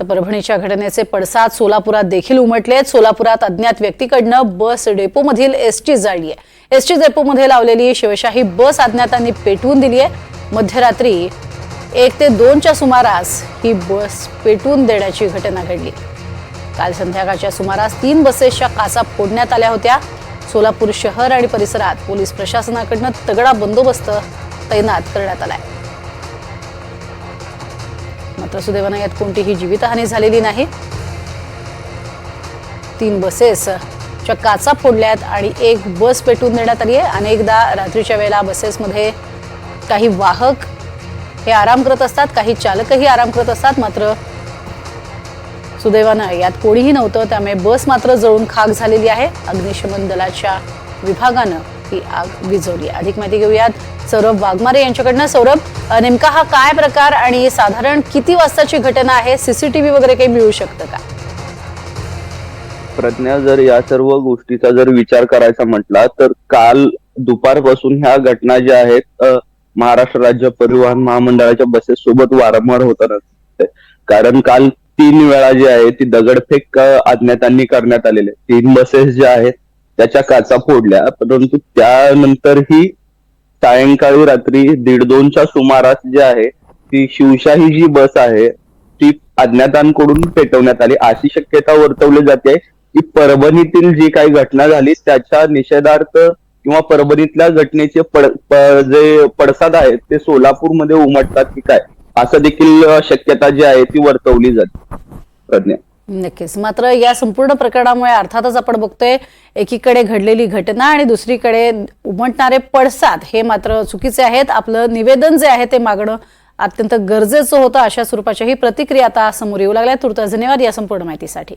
तर परभणीच्या घटनेचे पडसाद सोलापुरात देखील उमटलेत सोलापुरात अज्ञात व्यक्तीकडनं बस डेपोमधील एसटी जाळली आहे. एसटी डेपोमध्ये लावलेली शिवशाही बस अज्ञातांनी पेटवून दिली आहे. मध्यरात्री एक ते दोनच्या सुमारास ही बस पेटवून देण्याची घटना घडली. काल संध्याकाळच्या सुमारास तीन बसेसच्या काचा फोडण्यात आल्या होत्या. सोलापूर शहर आणि परिसरात पोलीस प्रशासनाकडनं तगडा बंदोबस्त तैनात करण्यात आला आहे मात्र सुदैवानं यात कोणतीही जीवितहानी झालेली नाही. तीन बसेस च्या काचा फोडल्यात आणि एक बस पेटून देण्यात आली आहे. अनेकदा रात्रीच्या वेळेला बसेसमध्ये काही वाहक हे आराम करत असतात काही चालकही आराम करत असतात. मात्र सुदैवानं यात कोणीही नव्हतं. त्यामुळे बस मात्र जळून खाक झालेली आहे. अग्निशमन दलाच्या विभागानं ही आग विझवली. अधिक माहिती घेऊयात सौरभ वाघमारे यांच्याकडनं. सौरभ नेमका हा काय प्रकार आणि साधारण किती वाजताची घटना आहे? सीसीटीव्ही वगैरे काही मिळू शकतं का? प्रज्ञा जर या सर्व गोष्टीचा जर विचार करायचा म्हटला तर काल दुपारपासून ह्या घटना ज्या आहेत महाराष्ट्र राज्य परिवहन महामंडळाच्या बसेस सोबत वारंवार होताना कारण काल तीन वेळा जी आहे ती दगडफेक अज्ञातांनी करण्यात आलेले तीन बसेस ज्या आहेत त्याच्या काचा फोडल्या. परंतु त्यानंतरही सायंकाळी रात्री दीड दोनच्या सुमारास जी आहे ती शिवशाही जी बस आहे ती अज्ञातांकडून पेटवण्यात आली. अशी शक्यता वर्तवली जाते की परभणीतील जी काही घटना झाली त्याच्या निषेधार्थ किंवा परभणीतल्या घटनेचे पड जे पडसाद आहेत ते सोलापूरमध्ये उमटतात की काय? असं देखील शक्यता जी आहे ती वर्तवली जाते. प्रज्ञा. नक्कीच. मात्र या संपूर्ण प्रकरणामुळे अर्थातच आपण बघतोय एकीकडे घडलेली घटना आणि दुसरीकडे उमटणारे पडसाद हे मात्र चुकीचे आहेत. आपलं निवेदन जे आहे ते मागणं अत्यंत गरजेचं होतं. अशा स्वरूपाच्याही प्रतिक्रिया आता समोर येऊ लागल्या. तुर्त धन्यवाद या संपूर्ण माहितीसाठी.